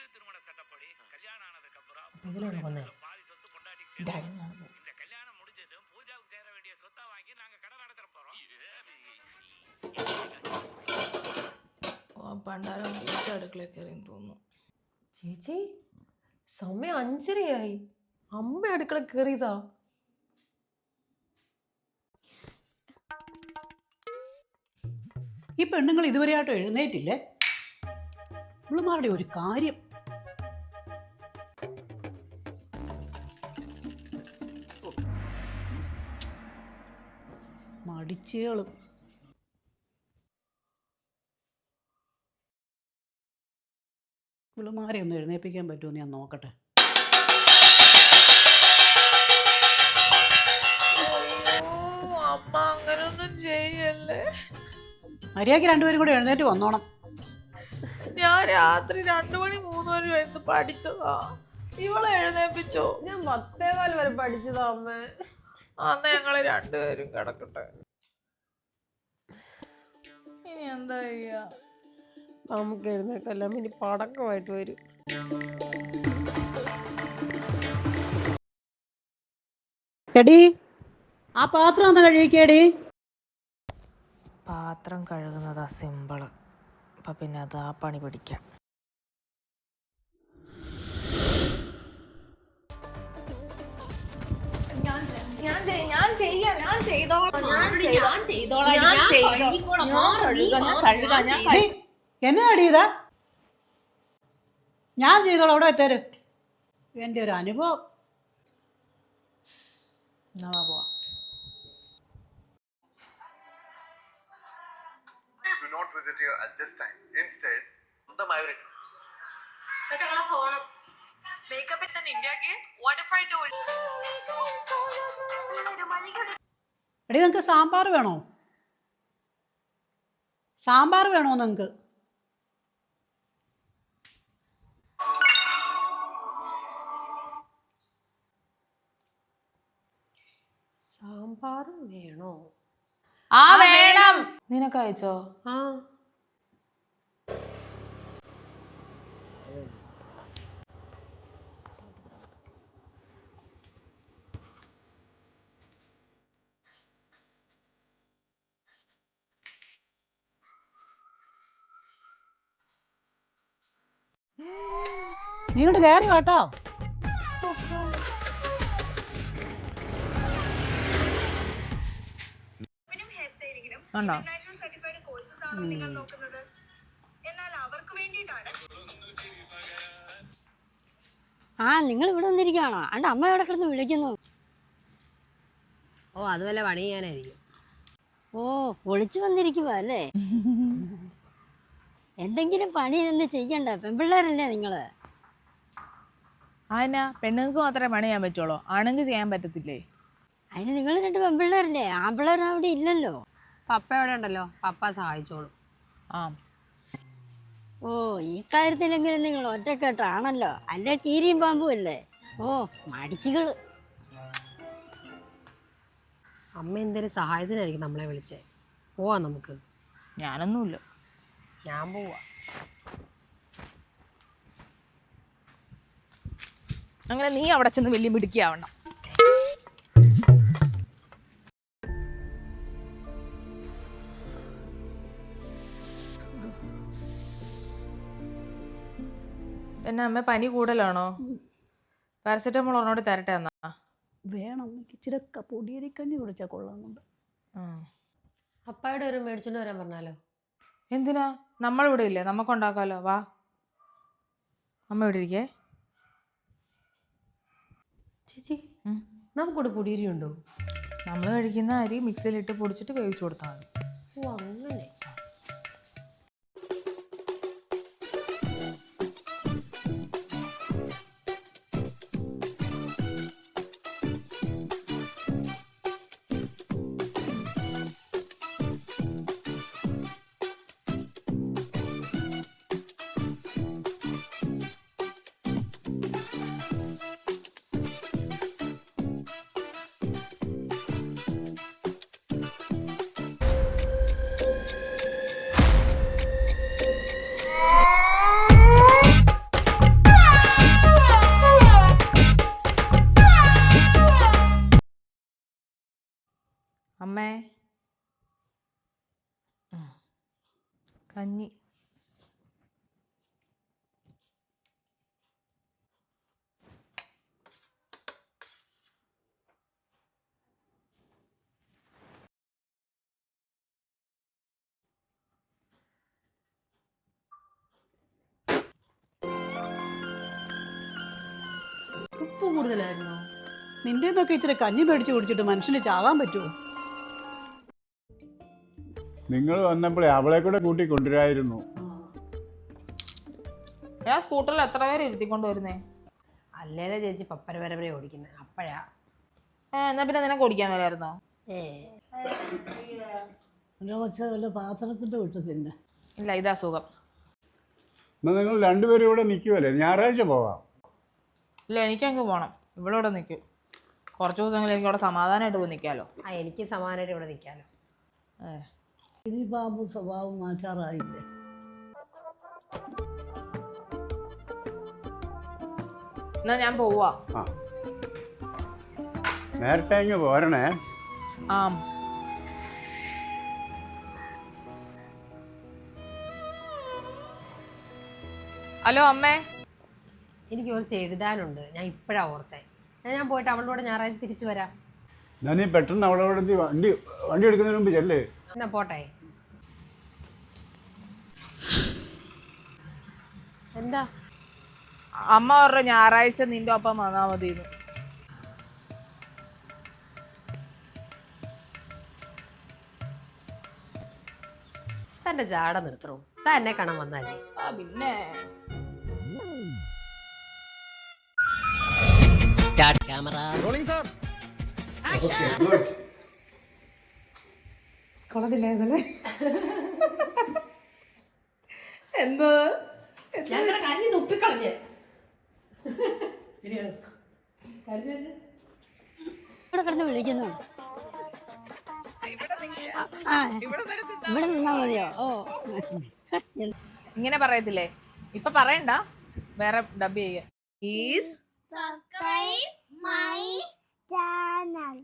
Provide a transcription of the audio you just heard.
இந்து திருமண சட்டப்படி கல்யாணம் ஆனதுக்கு அப்புறம் ഇതിലാണ് കൊന്നേ பாதி சொத்து பொண்டாட்டிக்கு சேரும். ഡാഡിയാണ് പോകും இந்த கல்யாணம் முடிஞ்சதும் பூஜாவுக்கு சேர வேண்டிய சொத்தை வாங்கி நாங்க கடை நடத்த போறோம் ആ പണ്ടാരം പൂച്ച അടുക്കളയിൽ കയറി തോന്നുന്നു ചേച്ചി സമയം അഞ്ചരയായി അമ്മ അടുക്കള കയറിയതാ ഈ പെണ്ണുങ്ങൾ ഇതുവരെയായിട്ടും എഴുന്നേറ്റില്ലേ ഇവളുമാരുടെ ഒരു കാര്യം മടിച്ചേൾ. പിള്ളമാരെ ഒന്ന് എഴുന്നേൽപ്പിക്കാൻ പറ്റുമെന്ന് ഞാൻ നോക്കട്ടെ. അമ്മ അങ്ങനൊന്നും ചെയ്യല്ലേ. മര്യാദയ്ക്ക് രണ്ടുപേരും കൂടെ എഴുന്നേറ്റ് വന്നോണം. ഞാൻ രാത്രി രണ്ടു മണി മൂന്ന് മണി കഴിഞ്ഞ് പഠിച്ചതാ. ഇവളെ എഴുന്നേപ്പിച്ചോ ഞാൻ പത്തേകാൽ വരെ പഠിച്ചതാ അമ്മ. അന്ന് ഞങ്ങൾ രണ്ടുപേരും കിടക്കട്ടെ. ഇനി എന്താ ചെയ്യാ? നമുക്ക് എഴുന്നേറ്റെല്ലാം? ഇനി പടക്കമായിട്ട് വരും. എടി ആ പാത്രം ഒന്ന് കഴുകിക്കേടി പാത്രം കഴുകുന്നതാ സിമ്പിൾ. അപ്പൊ പിന്നെ അത് ആ പണി പിടിക്കാം. ഡേയ്, എന്നാ അടി ഇതാ ഞാൻ ചെയ്തോളാം അവിടെ വെച്ചേര് എന്റെ ഒരു അനുഭവം എന്നാ വാ പോവാം do not visit you at this time. Instead, Makeup is an India gate. What if I told എടി നിങ്ങൾക്ക് സാമ്പാർ വേണോ? സാമ്പാർ വേണോ നിങ്ങൾക്ക് സാമ്പാർ വേണോ. ആ വേണം. നിനക്ക് അയച്ചോ? ആ. നീ ഇങ്ങോട്ട് കയറി കേട്ടോ ആണോ? ഇന്റർനാഷണൽ സർട്ടിഫൈഡ് കോഴ്സസ് ആണോ നിങ്ങൾ നോക്കുന്നത്? എന്നാൽ അവർക്ക് വേണ്ടിയിട്ടാണ്. ആ നിങ്ങൾ ഇവിടെ വന്നിരിക്കുകയാണോ? അണ്ട അമ്മ എവിടെ കിടന്ന് വിളിക്കുന്നു. ഓ അത് വല്ല പണി ചെയ്യാനായിരിക്കും ഓ ഒളിച്ചു വന്നിരിക്കുക അല്ലേ? എന്തെങ്കിലും പണി എന്ന് ചെയ്യണ്ടേ? പെൺപിള്ളേരല്ലേ നിങ്ങൾ? അതിനാ പെണ്ണുങ്ങൾക്ക് മാത്രമേ പണി ചെയ്യാൻ പറ്റുള്ളൂ. ആണെങ്കിൽ ചെയ്യാൻ പറ്റത്തില്ലേ? അതിന് നിങ്ങൾ രണ്ട് പെൺപിള്ളേരല്ലേ? ആൺപിള്ളേർ അവിടെ ഇല്ലല്ലോ. പപ്പ എവിടെ ഉണ്ടല്ലോ. പപ്പ സഹായിച്ചോളൂ. ആ. ഓ ഈ കാര്യത്തിലെങ്കിലും നിങ്ങൾ ഒറ്റക്കെട്ടാണല്ലോ. അല്ലേ കീരിയും പാമ്പും അല്ലേ? ഓ മടിച്ചുകൾ അമ്മ എന്തേലും സഹായത്തിനായിരിക്കും നമ്മളെ വിളിച്ചേ? പോവാ നമുക്ക്. ഞാനൊന്നുമില്ല. ഞാൻ പോവാ. അങ്ങനെ നീ അവിടെ ചെന്ന് വലിയ മിടുക്കിയാവണം. എന്നാ അമ്മ പനി കൂടലാണോ പാരസെറ്റമോൾ ഒന്നോട് തരട്ടെ എന്നാ? വേണം ഇച്ചിരി ക- പൊടിയരിക്കഞ്ഞി കുടിച്ചാൽ കൊള്ളാമെന്നുണ്ട്. ആ. പപ്പായുടെ ഒരു മേടിച്ചോണ്ട് വരാൻ പറഞ്ഞാലോ? എന്തിനാ? നമ്മളിവിടെ ഇല്ലേ? നമുക്കുണ്ടാക്കാലോ വാ. അമ്മ ഇവിടെ ഇരിക്കേ? ചേച്ചി. നമുക്കിവിടെ പൊടിയരി ഉണ്ടോ നമ്മൾ കഴിക്കുന്ന അരി മിക്സിയിലിട്ട് പൊടിച്ചിട്ട് വേവിച്ചു കൊടുത്താൽ മതി അമ്മേ. കഞ്ഞി ഉപ്പ് കൂടുതലായിരുന്നോ? നിന്റെ നിന്നൊക്കെ ഇച്ചിരി കഞ്ഞി മേടിച്ച് കുടിച്ചിട്ട് മനുഷ്യന് ചാകാൻ പറ്റുമോ നിങ്ങൾ വന്നപ്പോഴേ അവളെ കൂടെ കൂട്ടി കൊണ്ടുവരായിരുന്നു. ഞാൻ സ്കൂട്ടറിൽ എത്ര പേര് ഇരുത്തിക്കൊണ്ട് വരുന്നേ? അല്ലേ ചേച്ചി പപ്പര വരെ വരെ ഓടിക്കുന്നത് അപ്പഴാ. ഏ എന്നാ പിന്നെ നിനക്ക് ഓടിക്കാൻ വരായിരുന്നോ ഏ. വല്ല പാത്രത്തിന്റെ വിട്ട് തിന്നെ. ഇല്ല ഇതാ സുഖം. എന്നാൽ നിങ്ങൾ രണ്ടുപേരും ഇവിടെ നിൽക്കുമല്ലേ ഞായറാഴ്ച പോവാം. ഇല്ല എനിക്കങ്ങ് പോണം. ഇവിടെ ഇവിടെ നിൽക്കും. കുറച്ച് ദിവസങ്ങളിൽ എനിക്ക് അവിടെ സമാധാനമായിട്ട് പോയി നിൽക്കാമല്ലോ ആ എനിക്ക് സമാധാനമായിട്ട് ഇവിടെ നിൽക്കാമല്ലോ ഏ. ഇനി ബാബു സ്വഭാവം മാറ്റാറായില്ലേ? എന്നാ ഞാൻ പോവാ. ആ. നേരത്തെ അങ്ങ് പോരണേ. ആ. ഹലോ അമ്മേ. എനിക്ക് കുറച്ച് എഴുതാനുണ്ട്. ഞാൻ ഇപ്പോഴാ ഓർത്തെ. എന്നാ ഞാൻ പോയിട്ട് അവളോട് കൂടെ ഞായറാഴ്ച തിരിച്ചു വരാം. ഞാൻ ഈ പെട്ടെന്ന് അവളോട് വണ്ടി വണ്ടി എടുക്കുന്നതിന് മുമ്പ് ചെല്ലേ. എന്നാ പോട്ടെ. എന്താ? അമ്മ പറഞ്ഞ ഞായറാഴ്ച നിന്റെ ഒപ്പം വന്നാ മതി തന്റെ ജാട നിർത്തണോ? ക്യാമറ എന്നെ കാണാൻ വന്നാലേ. ആ പിന്നെ എന്തോ? ഞങ്ങളുടെ കഞ്ഞി തുപ്പിക്കളഞ്ഞ്. ഇവിടെ കിടന്ന് വിളിക്കുന്നു. ആ ഇവിടെ നിന്നാ മതിയോ? ഓ. ഇങ്ങനെ പറയത്തില്ലേ? ഇപ്പൊ പറയണ്ട. വേറെ ഡബ് ചെയ്യാം. Please subscribe my channel